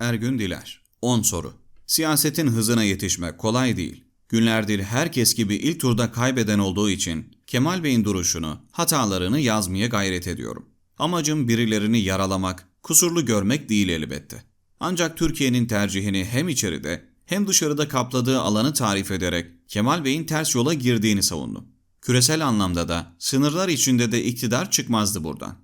Ergün Diler 10 soru. Siyasetin hızına yetişmek kolay değil. Günlerdir herkes gibi ilk turda kaybeden olduğu için Kemal Bey'in duruşunu, hatalarını yazmaya gayret ediyorum. Amacım birilerini yaralamak, kusurlu görmek değil elbette. Ancak Türkiye'nin tercihini hem içeride hem dışarıda kapladığı alanı tarif ederek Kemal Bey'in ters yola girdiğini savundum. Küresel anlamda da sınırlar içinde de iktidar çıkmazdı buradan.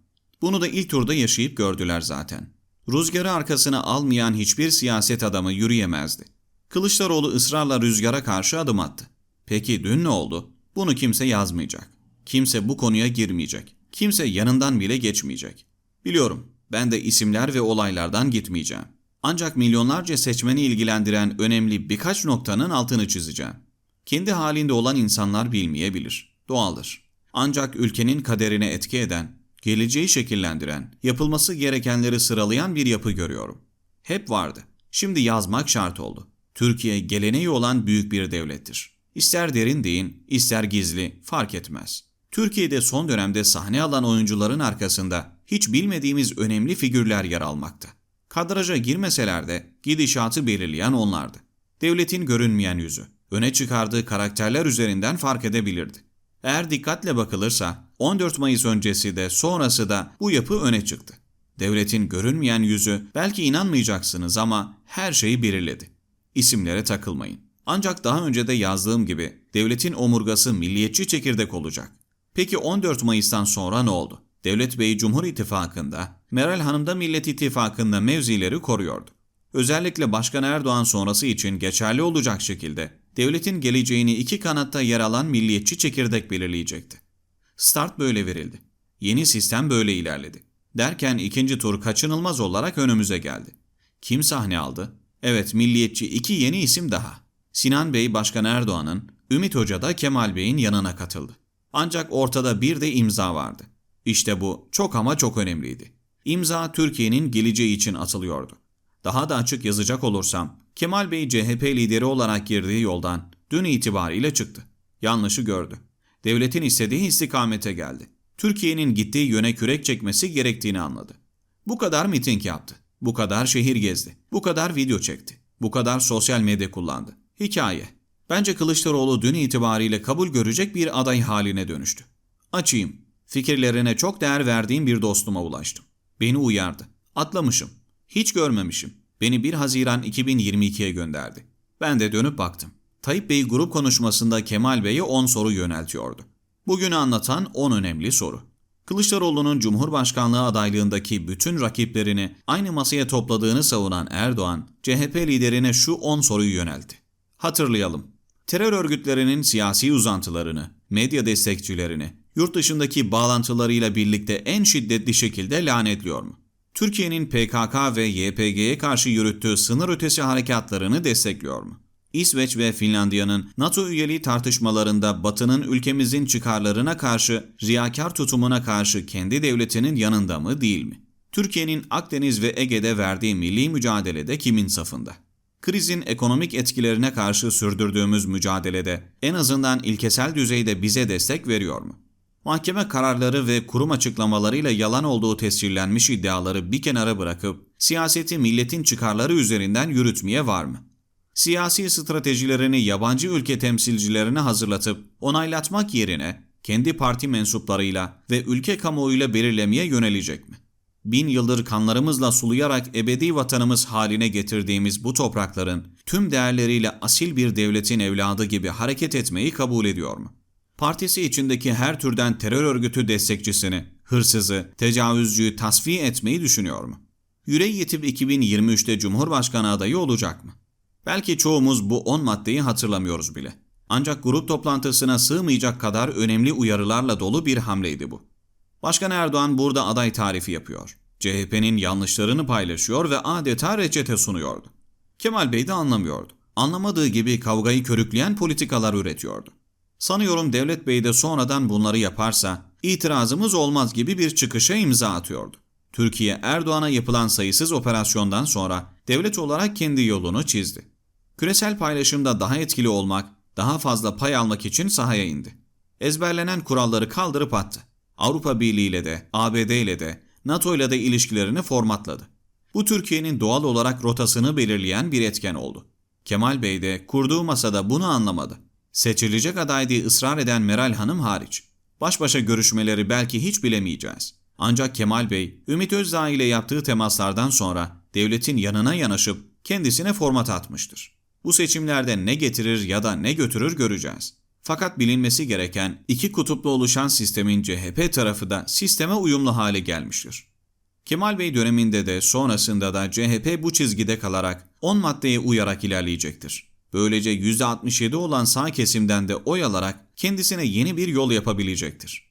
Bunu da ilk turda yaşayıp gördüler zaten. Rüzgarı arkasına almayan hiçbir siyaset adamı yürüyemezdi. Kılıçdaroğlu ısrarla rüzgara karşı adım attı. Peki dün ne oldu? Bunu kimse yazmayacak. Kimse bu konuya girmeyecek. Kimse yanından bile geçmeyecek. Biliyorum, ben de isimler ve olaylardan gitmeyeceğim. Ancak milyonlarca seçmeni ilgilendiren önemli birkaç noktanın altını çizeceğim. Kendi halinde olan insanlar bilmeyebilir. Doğaldır. Ancak ülkenin kaderine etki eden, geleceği şekillendiren, yapılması gerekenleri sıralayan bir yapı görüyorum. Hep vardı. Şimdi yazmak şart oldu. Türkiye geleneği olan büyük bir devlettir. İster derin deyin, ister gizli fark etmez. Türkiye'de son dönemde sahne alan oyuncuların arkasında hiç bilmediğimiz önemli figürler yer almakta. Kadraja girmeseler de gidişatı belirleyen onlardı. Devletin görünmeyen yüzü, öne çıkardığı karakterler üzerinden fark edebilirdi. Eğer dikkatle bakılırsa 14 Mayıs öncesi de sonrası da bu yapı öne çıktı. Devletin görünmeyen yüzü belki inanmayacaksınız ama her şeyi belirledi. İsimlere takılmayın. Ancak daha önce de yazdığım gibi devletin omurgası milliyetçi çekirdek olacak. Peki 14 Mayıs'tan sonra ne oldu? Devlet Bey Cumhur İttifakı'nda, Meral Hanım da Millet İttifakı'nda mevzileri koruyordu. Özellikle Başkan Erdoğan sonrası için geçerli olacak şekilde devletin geleceğini iki kanatta yer alan milliyetçi çekirdek belirleyecekti. Start böyle verildi. Yeni sistem böyle ilerledi. Derken ikinci tur kaçınılmaz olarak önümüze geldi. Kim sahne aldı? Evet milliyetçi iki yeni isim daha. Sinan Bey Başkan Erdoğan'ın, Ümit Hoca da Kemal Bey'in yanına katıldı. Ancak ortada bir de imza vardı. İşte bu çok ama çok önemliydi. İmza Türkiye'nin geleceği için atılıyordu. Daha da açık yazacak olursam, Kemal Bey CHP lideri olarak girdiği yoldan dün itibariyle çıktı. Yanlışı gördü. Devletin istediği istikamete geldi. Türkiye'nin gittiği yöne kürek çekmesi gerektiğini anladı. Bu kadar miting yaptı. Bu kadar şehir gezdi. Bu kadar video çekti. Bu kadar sosyal medya kullandı. Hikaye. Bence Kılıçdaroğlu dün itibariyle kabul görecek bir aday haline dönüştü. Açayım. Fikirlerine çok değer verdiğim bir dostuma ulaştım. Beni uyardı. Atlamışım. Hiç görmemişim. Beni 1 Haziran 2022'ye gönderdi. Ben de dönüp baktım. Tayyip Bey grup konuşmasında Kemal Bey'e 10 soru yöneltiyordu. Bugünü anlatan 10 önemli soru. Kılıçdaroğlu'nun Cumhurbaşkanlığı adaylığındaki bütün rakiplerini aynı masaya topladığını savunan Erdoğan, CHP liderine şu 10 soruyu yöneltti. Hatırlayalım. Terör örgütlerinin siyasi uzantılarını, medya destekçilerini, yurt dışındaki bağlantılarıyla birlikte en şiddetli şekilde lanetliyor mu? Türkiye'nin PKK ve YPG'ye karşı yürüttüğü sınır ötesi harekatlarını destekliyor mu? İsveç ve Finlandiya'nın NATO üyeliği tartışmalarında Batı'nın ülkemizin çıkarlarına karşı, riyakar tutumuna karşı kendi devletinin yanında mı değil mi? Türkiye'nin Akdeniz ve Ege'de verdiği milli mücadelede kimin safında? Krizin ekonomik etkilerine karşı sürdürdüğümüz mücadelede en azından ilkesel düzeyde bize destek veriyor mu? Mahkeme kararları ve kurum açıklamalarıyla yalan olduğu tescillenmiş iddiaları bir kenara bırakıp siyaseti milletin çıkarları üzerinden yürütmeye var mı? Siyasi stratejilerini yabancı ülke temsilcilerine hazırlatıp onaylatmak yerine kendi parti mensuplarıyla ve ülke kamuoyuyla belirlemeye yönelecek mi? Bin yıldır kanlarımızla sulayarak ebedi vatanımız haline getirdiğimiz bu toprakların tüm değerleriyle asil bir devletin evladı gibi hareket etmeyi kabul ediyor mu? Partisi içindeki her türden terör örgütü destekçisini, hırsızı, tecavüzcüyü tasfiye etmeyi düşünüyor mu? Yüreği yetip 2023'te Cumhurbaşkanı adayı olacak mı? Belki çoğumuz bu 10 maddeyi hatırlamıyoruz bile. Ancak grup toplantısına sığmayacak kadar önemli uyarılarla dolu bir hamleydi bu. Başkan Erdoğan burada aday tarifi yapıyor. CHP'nin yanlışlarını paylaşıyor ve adeta reçete sunuyordu. Kemal Bey de anlamıyordu. Anlamadığı gibi kavgayı körükleyen politikalar üretiyordu. Sanıyorum Devlet Bey de sonradan bunları yaparsa itirazımız olmaz gibi bir çıkışa imza atıyordu. Türkiye Erdoğan'a yapılan sayısız operasyondan sonra devlet olarak kendi yolunu çizdi. Küresel paylaşımda daha etkili olmak, daha fazla pay almak için sahaya indi. Ezberlenen kuralları kaldırıp attı. Avrupa Birliği ile de, ABD ile de, NATO ile de ilişkilerini formatladı. Bu Türkiye'nin doğal olarak rotasını belirleyen bir etken oldu. Kemal Bey de kurduğu masada bunu anlamadı. Seçilecek aday diye ısrar eden Meral Hanım hariç. Baş başa görüşmeleri belki hiç bilemeyeceğiz. Ancak Kemal Bey, Ümit Özdağ ile yaptığı temaslardan sonra devletin yanına yanaşıp kendisine format atmıştır. Bu seçimlerde ne getirir ya da ne götürür göreceğiz. Fakat bilinmesi gereken iki kutuplu oluşan sistemin CHP tarafı da sisteme uyumlu hale gelmiştir. Kemal Bey döneminde de sonrasında da CHP bu çizgide kalarak 10 maddeye uyarak ilerleyecektir. Böylece %67 olan sağ kesimden de oy alarak kendisine yeni bir yol yapabilecektir.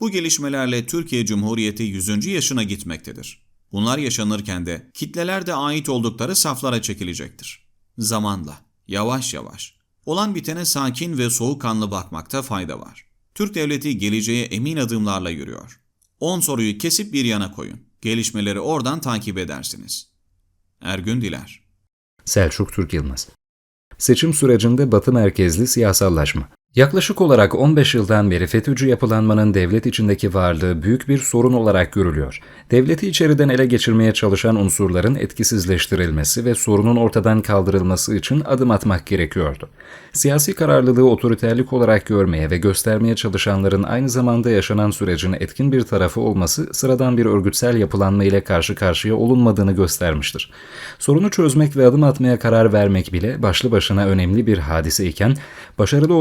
Bu gelişmelerle Türkiye Cumhuriyeti 100. yaşına gitmektedir. Bunlar yaşanırken de kitleler de ait oldukları saflara çekilecektir. Zamanla, yavaş yavaş, olan bitene sakin ve soğukkanlı bakmakta fayda var. Türk devleti geleceğe emin adımlarla yürüyor. 10 soruyu kesip bir yana koyun. Gelişmeleri oradan takip edersiniz. Ergün Diler Selçuk Türk Yılmaz Seçim sürecinde Batı merkezli siyasallaşma Yaklaşık olarak 15 yıldan beri FETÖ'cü yapılanmanın devlet içindeki varlığı büyük bir sorun olarak görülüyor. Devleti içeriden ele geçirmeye çalışan unsurların etkisizleştirilmesi ve sorunun ortadan kaldırılması için adım atmak gerekiyordu. Siyasi kararlılığı otoriterlik olarak görmeye ve göstermeye çalışanların aynı zamanda yaşanan sürecin etkin bir tarafı olması sıradan bir örgütsel yapılanma ile karşı karşıya olunmadığını göstermiştir. Sorunu çözmek ve adım atmaya karar vermek bile başlı başına önemli bir hadise iken başarılı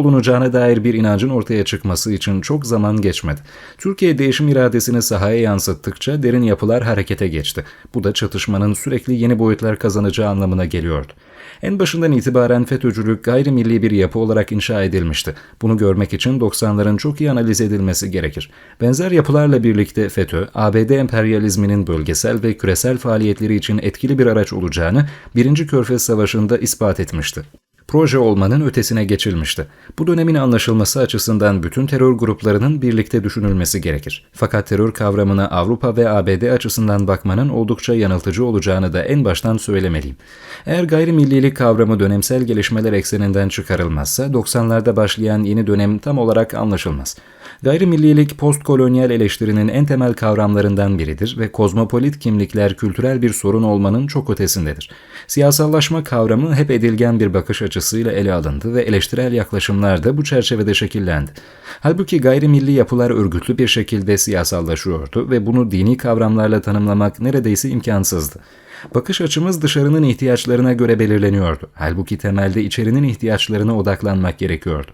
olunacağına dair bir inancın ortaya çıkması için çok zaman geçmedi. Türkiye değişim iradesini sahaya yansıttıkça derin yapılar harekete geçti. Bu da çatışmanın sürekli yeni boyutlar kazanacağı anlamına geliyordu. En başından itibaren FETÖ'cülük gayrimilli bir yapı olarak inşa edilmişti. Bunu görmek için 90'ların çok iyi analiz edilmesi gerekir. Benzer yapılarla birlikte FETÖ, ABD emperyalizminin bölgesel ve küresel faaliyetleri için etkili bir araç olacağını 1. Körfez Savaşı'nda ispat etmişti proje olmanın ötesine geçilmişti. Bu dönemin anlaşılması açısından bütün terör gruplarının birlikte düşünülmesi gerekir. Fakat terör kavramına Avrupa ve ABD açısından bakmanın oldukça yanıltıcı olacağını da en baştan söylemeliyim. Eğer gayrimillilik kavramı dönemsel gelişmeler ekseninden çıkarılmazsa 90'larda başlayan yeni dönem tam olarak anlaşılmaz. Gayrimillilik postkolonyal eleştirinin en temel kavramlarından biridir ve kozmopolit kimlikler kültürel bir sorun olmanın çok ötesindedir. Siyasallaşma kavramı hep edilgen bir bakış açısıyla ele alındı ve eleştirel yaklaşımlar da bu çerçevede şekillendi. Halbuki gayrimilli yapılar örgütlü bir şekilde siyasallaşıyordu ve bunu dini kavramlarla tanımlamak neredeyse imkansızdı. Bakış açımız dışarının ihtiyaçlarına göre belirleniyordu. Halbuki temelde içerinin ihtiyaçlarına odaklanmak gerekiyordu.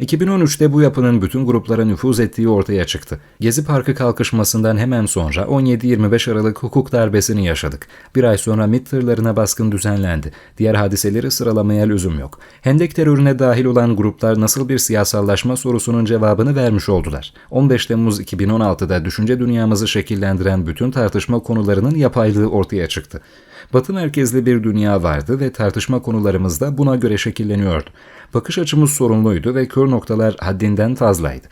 2013'te bu yapının bütün gruplara nüfuz ettiği ortaya çıktı. Gezi Parkı kalkışmasından hemen sonra 17-25 Aralık hukuk darbesini yaşadık. Bir ay sonra MİT tırlarına baskın düzenlendi. Diğer hadiseleri sıralamaya lüzum yok. Hendek terörüne dahil olan gruplar nasıl bir siyasallaşma sorusunun cevabını vermiş oldular. 15 Temmuz 2016'da düşünce dünyamızı şekillendiren bütün tartışma konularının yapaylığı ortaya çıktı. Batı merkezli bir dünya vardı ve tartışma konularımız da buna göre şekilleniyordu. Bakış açımız sorunluydu ve kör noktalar haddinden fazlaydı.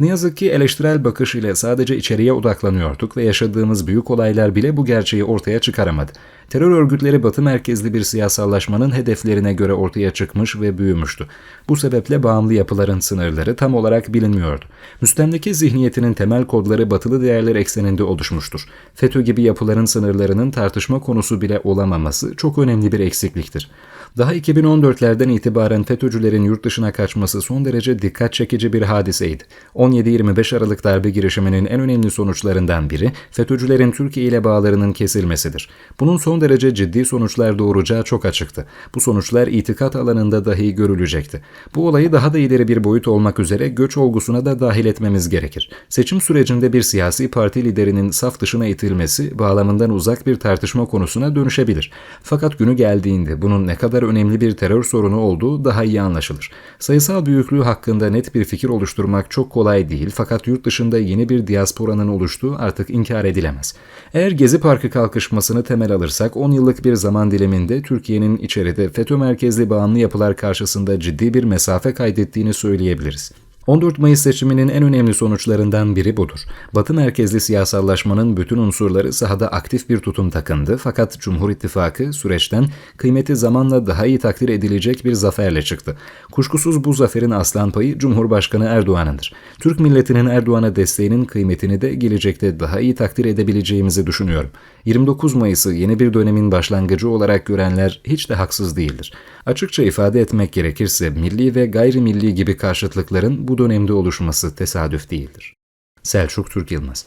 Ne yazık ki eleştirel bakış ile sadece içeriye odaklanıyorduk ve yaşadığımız büyük olaylar bile bu gerçeği ortaya çıkaramadı. Terör örgütleri batı merkezli bir siyasallaşmanın hedeflerine göre ortaya çıkmış ve büyümüştü. Bu sebeple bağımlı yapıların sınırları tam olarak bilinmiyordu. Müstemleke zihniyetinin temel kodları batılı değerler ekseninde oluşmuştur. FETÖ gibi yapıların sınırlarının tartışma konusu bile olamaması çok önemli bir eksikliktir. Daha 2014'lerden itibaren FETÖ'cülerin yurt dışına kaçması son derece dikkat çekici bir hadiseydi. 17-25 Aralık darbe girişiminin en önemli sonuçlarından biri FETÖ'cülerin Türkiye ile bağlarının kesilmesidir. Bunun son derece ciddi sonuçlar doğuracağı çok açıktı. Bu sonuçlar itikat alanında dahi görülecekti. Bu olayı daha da ileri bir boyut olmak üzere göç olgusuna da dahil etmemiz gerekir. Seçim sürecinde bir siyasi parti liderinin saf dışına itilmesi bağlamından uzak bir tartışma konusuna dönüşebilir. Fakat günü geldiğinde bunun ne kadar önemli bir terör sorunu olduğu daha iyi anlaşılır. Sayısal büyüklüğü hakkında net bir fikir oluşturmak çok kolay değil fakat yurt dışında yeni bir diasporanın oluştuğu artık inkar edilemez. Eğer Gezi Parkı kalkışmasını temel alırsak 10 yıllık bir zaman diliminde Türkiye'nin içeride FETÖ merkezli bağımlı yapılar karşısında ciddi bir mesafe kaydettiğini söyleyebiliriz. 14 Mayıs seçiminin en önemli sonuçlarından biri budur. Batı merkezli siyasallaşmanın bütün unsurları sahada aktif bir tutum takındı fakat Cumhur İttifakı süreçten kıymeti zamanla daha iyi takdir edilecek bir zaferle çıktı. Kuşkusuz bu zaferin aslan payı Cumhurbaşkanı Erdoğan'ındır. Türk milletinin Erdoğan'a desteğinin kıymetini de gelecekte daha iyi takdir edebileceğimizi düşünüyorum. 29 Mayıs'ı yeni bir dönemin başlangıcı olarak görenler hiç de haksız değildir. Açıkça ifade etmek gerekirse milli ve gayrimilli gibi karşıtlıkların bu dönemde oluşması tesadüf değildir. Selçuk Türk Yılmaz